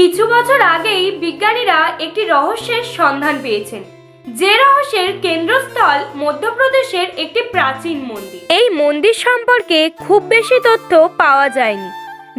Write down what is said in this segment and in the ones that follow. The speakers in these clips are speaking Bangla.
কিছু বছর আগেই বিজ্ঞানীরা একটি রহস্যের সন্ধান পেয়েছেন, যে রহস্যের কেন্দ্রস্থল মধ্যপ্রদেশের একটি প্রাচীন মন্দির। এই মন্দির সম্পর্কে খুব বেশি তথ্য পাওয়া যায়নি,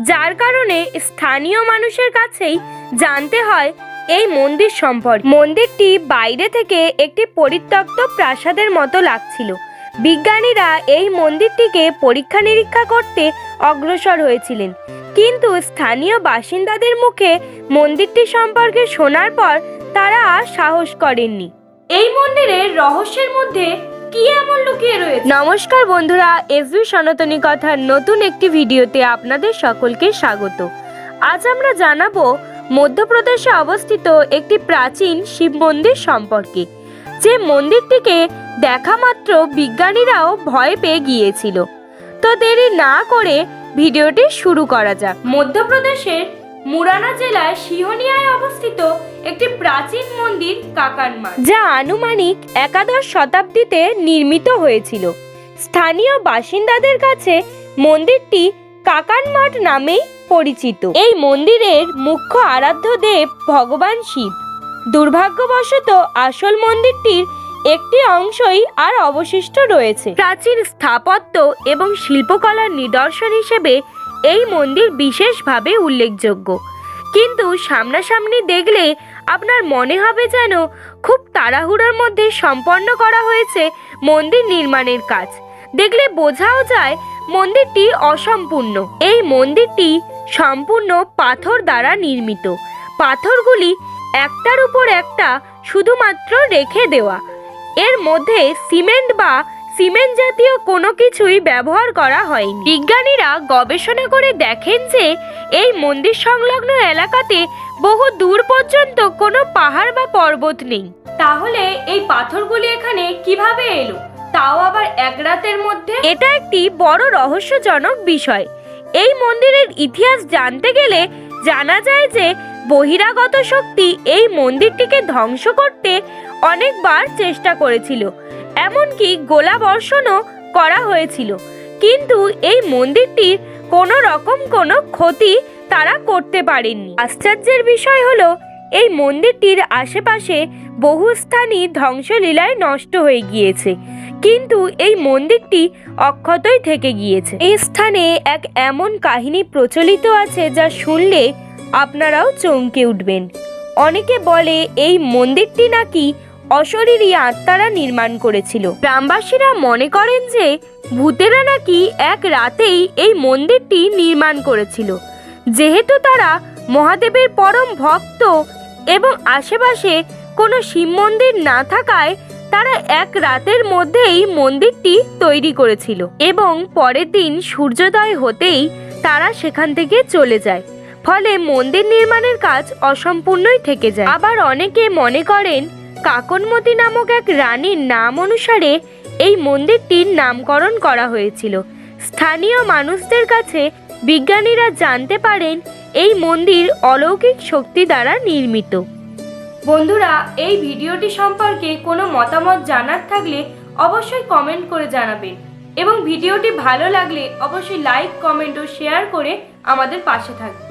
যার কারণে স্থানীয় মানুষের কাছেই জানতে হয় এই মন্দির সম্পর্কে। মন্দিরটি বাইরে থেকে একটি পরিত্যক্ত প্রাসাদের মতো লাগছিল বিজ্ঞানীরা এই মন্দিরটিকে পরীক্ষা নিরীক্ষা করতে অগ্রসর হয়েছিলেন। কিন্তু স্থানীয় বাসিন্দাদের মুখে মন্দিরটি সম্পর্কে শোনার পর তারা আর সাহস করেননি। এই মন্দিরের রহস্যের মধ্যে কি এমন লুকিয়ে রয়েছে? নমস্কার বন্ধুরা এসবি সনাতনী কথার নতুন একটি ভিডিওতে আপনাদের সকলকে স্বাগত। আজ আমরা জানাব মধ্যপ্রদেশে অবস্থিত একটি প্রাচীন শিব মন্দির সম্পর্কে। যে মন্দিরটিকে দেখা মাত্র বিজ্ঞানীরাও ভয় পেয়ে গিয়েছিল। তো দেরি না করে ভিডিওটি শুরু করা যাক। মধ্যপ্রদেশের মুরানা জেলার সিহনিয়ায় অবস্থিত একটি প্রাচীন মন্দির কাকানমার, যা আনুমানিক একাদশ শতাব্দীতে নির্মিত হয়েছিল। স্থানীয় বাসিন্দাদের কাছে মন্দিরটি কাকানমাঠ নামেই পরিচিত। এই মন্দিরের মুখ্য আরাধ্য দেব ভগবান শিব। দুর্ভাগ্যবশত আসল মন্দিরটির একটি অংশই আর অবশিষ্ট রয়েছে। প্রাচীন স্থাপত্য এবং শিল্পকলার নিদর্শন হিসেবে এই মন্দির বিশেষভাবে উল্লেখযোগ্য। কিন্তু সামনাসামনি দেখলে আপনার মনে হবে যেন খুব তাড়াহুড়োর মধ্যে সম্পন্ন করা হয়েছে মন্দির নির্মাণের কাজ। দেখলে বোঝাও যায় মন্দিরটি অসম্পূর্ণ। এই মন্দিরটি সম্পূর্ণ পাথর দ্বারা নির্মিত। পাথরগুলি একটার উপর একটা শুধুমাত্র রেখে দেওয়া। এর মধ্যে সিমেন্ট বা সিমেন্ট জাতীয় কোনো কিছুই ব্যবহার করা হয়নি। বিজ্ঞানীরা গবেষণা করে দেখেন যে এই মন্দির সংলগ্ন এলাকাতে বহু দূর পর্যন্ত কোনো পাহাড় বা পর্বত নেই। তাহলে এই পাথরগুলি এখানে কীভাবে এলো? তাও আবার এক রাতের মধ্যে? এটা একটি বড় রহস্যজনক বিষয়। এই মন্দিরের ইতিহাস জানতে গেলে জানা যায় যে বহিরাগত শক্তি এই মন্দিরটিকে ধ্বংস করতে অনেকবার চেষ্টা করেছিল। এমনকি গোলা বর্ষণও করা হয়েছিল। কিন্তু এই মন্দিরটির কোনো রকম কোনো ক্ষতি তারা করতে পারেননি। আশ্চর্যের বিষয় হলো, এই মন্দিরটির আশেপাশে বহু স্থানই ধ্বংসলীলায় নষ্ট হয়ে গিয়েছে। কিন্তু এই মন্দিরটি অক্ষতই থেকে গিয়েছে। এই স্থানে এক এমন কাহিনী প্রচলিত আছে যা শুনলে আপনারাও চমকে উঠবেন। অনেকে বলে এই মন্দিরটি নাকি অশরীরী আত্মারা নির্মাণ করেছিল। গ্রামবাসীরা মনে করেন যে ভূতেরা নাকি এক রাতেই এই মন্দিরটি নির্মাণ করেছিল। যেহেতু তারা মহাদেবের পরম ভক্ত এবং আশেপাশে কোনো শিব মন্দির না থাকায় তারা এক রাতের মধ্যেই মন্দিরটি তৈরি করেছিল এবং পরের দিন সূর্যোদয় হতেই তারা সেখান থেকে চলে যায়। ফলে মন্দির নির্মাণের কাজ অসম্পূর্ণই থেকে যায়। আবার অনেকে মনে করেন, কাকনমতি নামক এক রানীর নাম অনুসারে এই মন্দিরটির নামকরণ করা হয়েছিল। স্থানীয় মানুষদের কাছে বিজ্ঞানীরা জানতে পারেন, এই মন্দির অলৌকিক শক্তি দ্বারা নির্মিত। বন্ধুরা, এই ভিডিওটি সম্পর্কে কোনো মতামত জানার থাকলে অবশ্যই কমেন্ট করে জানাবেন। এবং ভিডিওটি ভালো লাগলে অবশ্যই লাইক, কমেন্ট ও শেয়ার করে আমাদের পাশে থাকবে